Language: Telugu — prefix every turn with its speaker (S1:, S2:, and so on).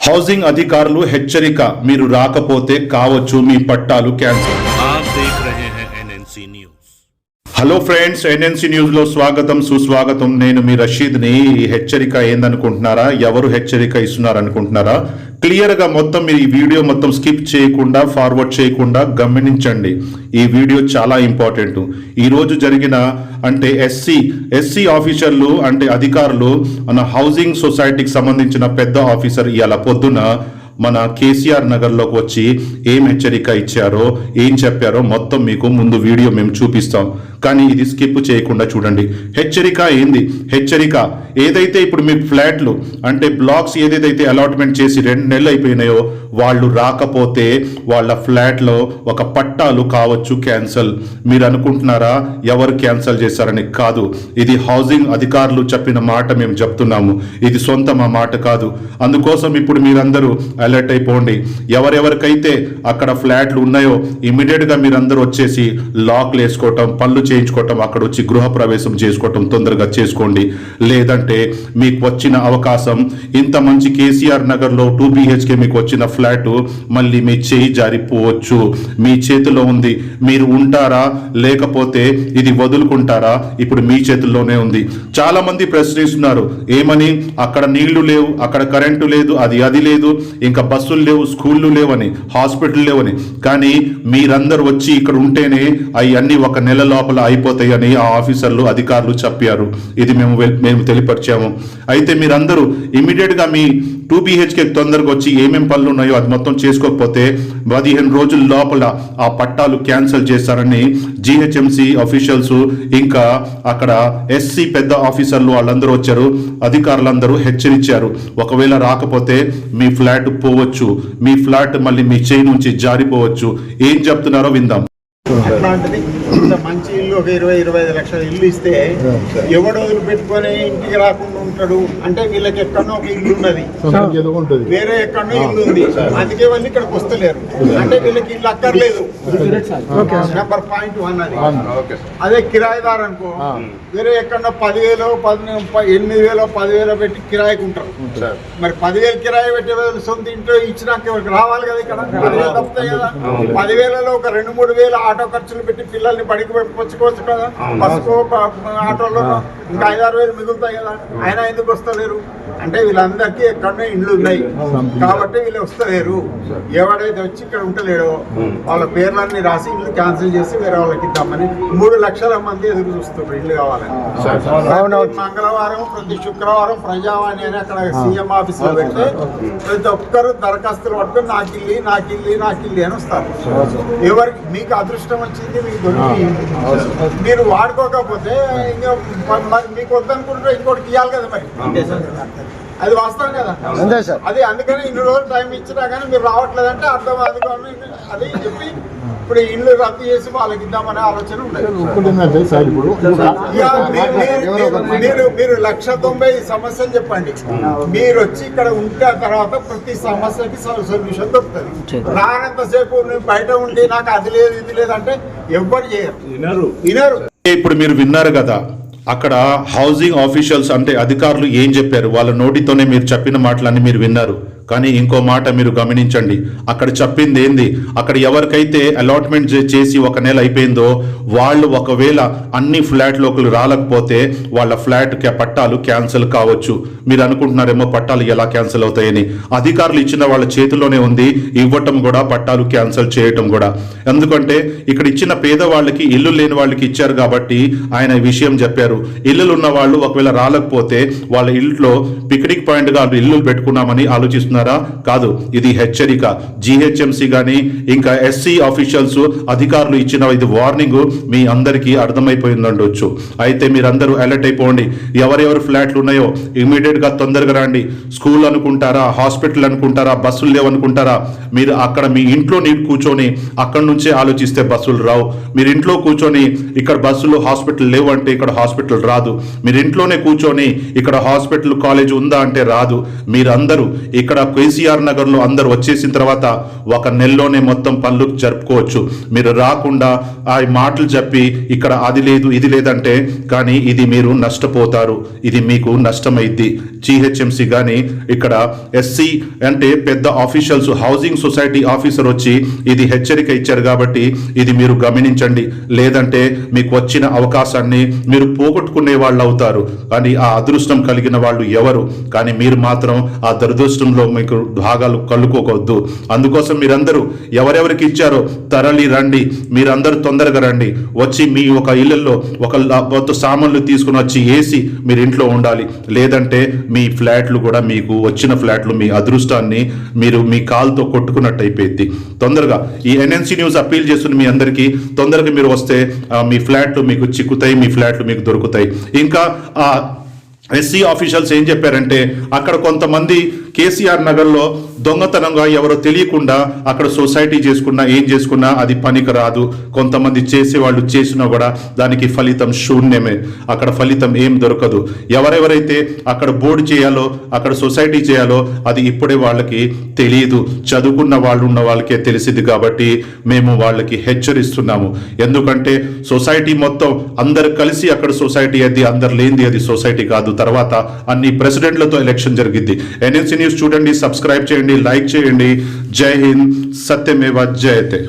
S1: హౌసింగ్ అధికారులు హెచ్చరిక మీరు రాకపోతే కావచ్చు మీ పట్టాలు క్యాన్సిల్. హలో ఫ్రెండ్స్ ఎన్ఎన్సీ న్యూస్లో స్వాగతం సుస్వాగతం. నేను మీ రషీద్ని. హెచ్చరిక ఏందనుకుంటున్నారా? ఎవరు హెచ్చరిక ఇస్తున్నారు అనుకుంటున్నారా క్లియర్గా మొత్తం మీరు ఈ వీడియో మొత్తం స్కిప్ చేయకుండా ఫార్వర్డ్ చేయకుండా గమనించండి. ఈ వీడియో చాలా ఇంపార్టెంట్ ఈ రోజు జరిగిన అంటే ఎస్సీ ఎస్సీ ఆఫీసర్లు అంటే అధికారులు మన హౌసింగ్ సొసైటీకి సంబంధించిన పెద్ద ఆఫీసర్ ఇవాళ పొద్దున మన కేసీఆర్ నగర్లోకి వచ్చి ఏం హెచ్చరిక ఇచ్చారో ఏం చెప్పారో మొత్తం మీకు ముందు వీడియో మేము చూపిస్తాం. కానీ ఇది స్కిప్ చేయకుండా చూడండి. హెచ్చరిక ఏంది? హెచ్చరిక ఏదైతే ఇప్పుడు మీ ఫ్లాట్లు అంటే బ్లాక్స్ ఏదైతే అలాట్మెంట్ చేసి రెండు నెలలు అయిపోయినాయో వాళ్ళు రాకపోతే వాళ్ళ ఫ్లాట్లో ఒక పట్టాలు కావచ్చు క్యాన్సల్. మీరు అనుకుంటున్నారా? ఎవరు క్యాన్సల్ చేశారని కాదు. ఇది హౌసింగ్ అధికారులు చెప్పిన మాట మేము చెప్తున్నాము. ఇది సొంత మా మాట కాదు. అందుకోసం ఇప్పుడు మీరందరూ అలర్ట్ అయిపోండి. ఎవరెవరికైతే అక్కడ ఫ్లాట్లు ఉన్నాయో ఇమీడియట్గా మీరందరూ వచ్చేసి లాక్లు వేసుకోవటం పనులు చేయించుకోవటం అక్కడ వచ్చి గృహప్రవేశం చేసుకోవటం తొందరగా చేసుకోండి. లేదంటే మీకు వచ్చిన అవకాశం ఇంత మంచి కేసీఆర్ నగర్లో టూ బిహెచ్కే మీకు వచ్చిన ఫ్లాట్ మళ్ళీ మీ చేయి జారిపోవచ్చు. మీ చేతిలో ఉంది. మీరు ఉంటారా? లేకపోతే ఇది వదులుకుంటారా? ఇప్పుడు మీ చేతుల్లోనే ఉంది. చాలా మంది ప్రశ్నిస్తున్నారు ఏమని? అక్కడ నీళ్ళు లేవు అక్కడ కరెంటు లేదు అది అది లేదు. ఇంకా బస్సులు లేవు స్కూళ్ళు లేవని హాస్పిటల్ లేవని. కానీ మీరందరూ వచ్చి ఇక్కడ ఉంటేనే అవన్నీ ఒక నెల లోపల అయిపోతాయని ఆ ఆఫీసర్లు అధికారులు చెప్పారు. ఇది మేము మేము తెలియపరిచాము. అయితే మీరందరూ ఇమీడియట్గా మీ టూ బిహెచ్కే తొందరగా వచ్చి ఏమేం పనులు ఉన్నాయో అది మొత్తం చేసుకోకపోతే పదిహేను రోజుల లోపల ఆ పట్టాలు క్యాన్సిల్ చేస్తారని జిహెచ్ఎంసి అఫీషియల్స్ ఇంకా అక్కడ ఎస్సీ పెద్ద ఆఫీసర్లు వాళ్ళందరూ వచ్చారు. అధికారులందరూ హెచ్చరించారు. ఒకవేళ రాకపోతే మీ ఫ్లాట్ పోవచ్చు. మీ ఫ్లాట్ మళ్ళీ మీ చేయి నుంచి జారిపోవచ్చు. ఏం చెప్తున్నారో విందాం.
S2: అట్లాంటిది ఇంత మంచి ఒక ఇరవై ఇరవై ఐదు లక్షల ఇల్లు ఇస్తే ఎవడు వదిలిపెట్టుకొని ఇంటికి రాకుండా ఉంటాడు? అంటే వీళ్ళకి ఎక్కడో ఒక ఇల్లు ఉన్నది. వేరే ఎక్కడో ఇల్లు ఉంది. అందుకే వాళ్ళు ఇక్కడికి వస్తలేరు. అంటే వీళ్ళకి ఇల్లు అక్కర్లేదు. నెంబర్ పాయింట్ వన్ అది. అదే కిరాయిదారు అనుకో. వేరే ఎక్కడో పదివేలు పది ఎనిమిది వేలు పదివేలు పెట్టి కిరాయికి ఉంటారు. మరి పదివేలు కిరాయి పెట్టే సొంత ఇంట్లో ఇచ్చినాక ఇక్కడికి రావాలి కదా ఇక్కడ? పదివేలు తప్పుతాయి కదా. పదివేలలో ఒక రెండు మూడు వేలు ఆటో ఖర్చులు పెట్టి పిల్లల్ని బడికి పెట్టుకొచ్చుకోవచ్చు కదా? బస్సుకో ప- ఆటోలో ఇంకా ఐదారు వేలు మిగులుతాయి కదా? అయినా ఎందుకు వస్తలేరు? అంటే వీళ్ళందరికీ ఎక్కడో ఇండ్లు ఉన్నాయి. కాబట్టి వీళ్ళు వస్తలేరు. ఎవడైతే వచ్చి ఇక్కడ ఉంటలేడో వాళ్ళ పేర్లన్నీ రాసి ఇల్లు క్యాన్సిల్ చేసి వేరే వాళ్ళకి ఇద్దామని మూడు లక్షల మంది ఎదురు చూస్తున్నారు ఇల్లు కావాలని. మంగళవారం ప్రతి శుక్రవారం ప్రజావాణి అని అక్కడ సీఎం ఆఫీస్లో పెడితే ప్రతి ఒక్కరు దరఖాస్తులు పట్టుకొని నాకు ఇల్లి నాకు ఇల్లి నాకు ఇల్లి అని వస్తారు. ఎవరికి మీకు అదృష్టం వచ్చింది మీకు దొరికి మీరు వాడుకోకపోతే ఇంకా మరి మీకు వద్దనుకుంటే ఇంకోటి ఇవ్వాలి కదా మరి. అది వాస్తవం కదా. అది అందుకని ఇన్ని రోజులు టైం ఇచ్చినా కానీ మీరు రావట్లేదంటే అర్థం అందుకని అది చెప్పి ఇప్పుడు ఈ ఇల్లు రద్దు చేసి వాళ్ళకి ఇద్దామనే ఆలోచన ఉండదు
S3: ఒప్పుకుంటుందంటే సార్ ఇప్పుడు
S2: ఇక మీరు- మీరు- లక్ష తొంభై సమస్యలు చెప్పండి. మీరు వచ్చి ఇక్కడ ఉంటే తర్వాత ప్రతి సమస్యకి సొల్యూషన్ దొరుకుతుంది. రానంతసేపు నేను బయట ఉండి నాకు అది లేదు ఇది లేదు అంటే ఎవ్వరు చేయరు. వినరు.
S1: ఇప్పుడు మీరు విన్నారు కదా అక్కడ హౌసింగ్ ఆఫీషియల్స్ అంటే అధికారులు ఏం చెప్పారు? వాళ్ళ నోటితోనే మీరు చెప్పిన మాటలన్నీ మీరు విన్నారు. కానీ ఇంకో మాట మీరు గమనించండి. అక్కడ చెప్పింది ఏంది? అక్కడ ఎవరికైతే అలాట్మెంట్ చేసి ఒక నెల అయిపోయిందో వాళ్ళు ఒకవేళ అన్ని ఫ్లాట్లోకి రాలేకపోతే వాళ్ళ ఫ్లాట్ పట్టాలు క్యాన్సిల్ కావచ్చు. మీరు అనుకుంటున్నారేమో పట్టాలు ఎలా క్యాన్సిల్ అవుతాయని. అధికారులు ఇచ్చిన వాళ్ళ చేతిలోనే ఉంది. ఇవ్వటం కూడా పట్టాలు క్యాన్సిల్ చేయటం కూడా. ఎందుకంటే ఇక్కడ ఇచ్చిన పేదవాళ్ళకి ఇల్లు లేని వాళ్ళకి ఇచ్చారు కాబట్టి ఆయన ఈ విషయం చెప్పారు. ఇల్లులు ఉన్న వాళ్ళు ఒకవేళ రాలేకపోతే వాళ్ళ ఇంట్లో పిక్నిక్ పాయింట్గా ఇల్లు పెట్టుకున్నామని ఆలోచిస్తున్నారు. కాదు ఇది హెచ్చరిక. జిహెచ్ఎంసి కానీ ఇంకా ఎస్సీ ఆఫీషియల్స్ అధికారులు ఇచ్చిన ఇది వార్నింగ్ మీ అందరికీ అర్థమైపోయిందండొచ్చు. అయితే మీరందరూ అలర్ట్ అయిపోండి. ఎవరెవరు ఫ్లాట్లు ఉన్నాయో ఇమీడియట్గా తొందరగా రండి. స్కూల్ అనుకుంటారా? హాస్పిటల్ అనుకుంటారా? బస్సులు లేవనుకుంటారా? మీరు అక్కడ మీ ఇంట్లో నీకు కూర్చొని అక్కడ నుంచే ఆలోచిస్తే బస్సులు రావు. మీరు ఇంట్లో కూర్చొని ఇక్కడ బస్సులు హాస్పిటల్ లేవు అంటే ఇక్కడ హాస్పిటల్ రాదు. మీరు ఇంట్లోనే కూర్చొని ఇక్కడ హాస్పిటల్ కాలేజ్ ఉందా అంటే రాదు. మీరందరూ ఇక్కడ కేసీఆర్ నగర్లో అందరు వచ్చేసిన తర్వాత ఒక నెలలోనే మొత్తం పనులు జరుపుకోవచ్చు. మీరు రాకుండా ఆ మాటలు చెప్పి ఇక్కడ అది లేదు ఇది లేదంటే కానీ ఇది మీరు నష్టపోతారు. ఇది మీకు నష్టమైద్ది. జిహెచ్ఎంసి కానీ ఇక్కడ ఎస్సీ అంటే పెద్ద ఆఫీషియల్స్ హౌసింగ్ సొసైటీ ఆఫీసర్ వచ్చి ఇది హెచ్చరిక ఇచ్చారు కాబట్టి ఇది మీరు గమనించండి. లేదంటే మీకు వచ్చిన అవకాశాన్ని మీరు పోగొట్టుకునే వాళ్ళు అవుతారు కానీ ఆ అదృష్టం కలిగిన వాళ్ళు ఎవరు? కానీ మీరు మాత్రం ఆ దురదృష్టంలో మీకు భాగాలు కళ్ళుకోకవద్దు అందుకోసం మీరందరూ ఎవరెవరికి ఇచ్చారో తరలి రండి. మీరందరూ తొందరగా రండి. వచ్చి మీ ఒక ఇళ్ళల్లో ఒక కొత్త సామాన్లు తీసుకుని వచ్చి వేసి మీరు ఇంట్లో ఉండాలి. లేదంటే మీ ఫ్లాట్లు కూడా మీకు వచ్చిన ఫ్లాట్లు మీ అదృష్టాన్ని మీరు మీ కాల్తో కొట్టుకున్నట్టు అయిపోయింది తొందరగా ఈ ఎన్ఎన్సీ న్యూస్ అప్పీల్ చేస్తుంది మీ అందరికీ తొందరగా మీరు వస్తే మీ ఫ్లాట్లు మీకు చిక్కుతాయి మీ ఫ్లాట్లు మీకు దొరుకుతాయి. ఇంకా ఎస్సీ ఆఫీషియల్స్ ఏం చెప్పారంటే అక్కడ కొంతమంది కేసీఆర్ నగర్లో దొంగతనంగా ఎవరో తెలియకుండా అక్కడ సొసైటీ చేసుకున్నా ఏం చేసుకున్నా అది పనికి రాదు. కొంతమంది చేసేవాళ్ళు చేసినా కూడా దానికి ఫలితం శూన్యమే. అక్కడ ఫలితం ఏం దొరకదు. ఎవరెవరైతే అక్కడ బోర్డు చేయాలో అక్కడ సొసైటీ చేయాలో అది ఇప్పుడే వాళ్ళకి తెలియదు. చదువుకున్న వాళ్ళు ఉన్న వాళ్ళకే తెలిసింది కాబట్టి మేము వాళ్ళకి హెచ్చరిస్తున్నాము. ఎందుకంటే సొసైటీ మొత్తం అందరు కలిసి అక్కడ సొసైటీ అది అందరు లేనిది అది సొసైటీ కాదు. తర్వాత అన్ని ప్రెసిడెంట్లతో ఎలక్షన్ జరిగింది ఎన్ఎస్సీ న్యూస్ చూడండి సబ్స్క్రైబ్ చేయండి లైక్ చేయండి జై హింద్ సత్యమేవ జయతే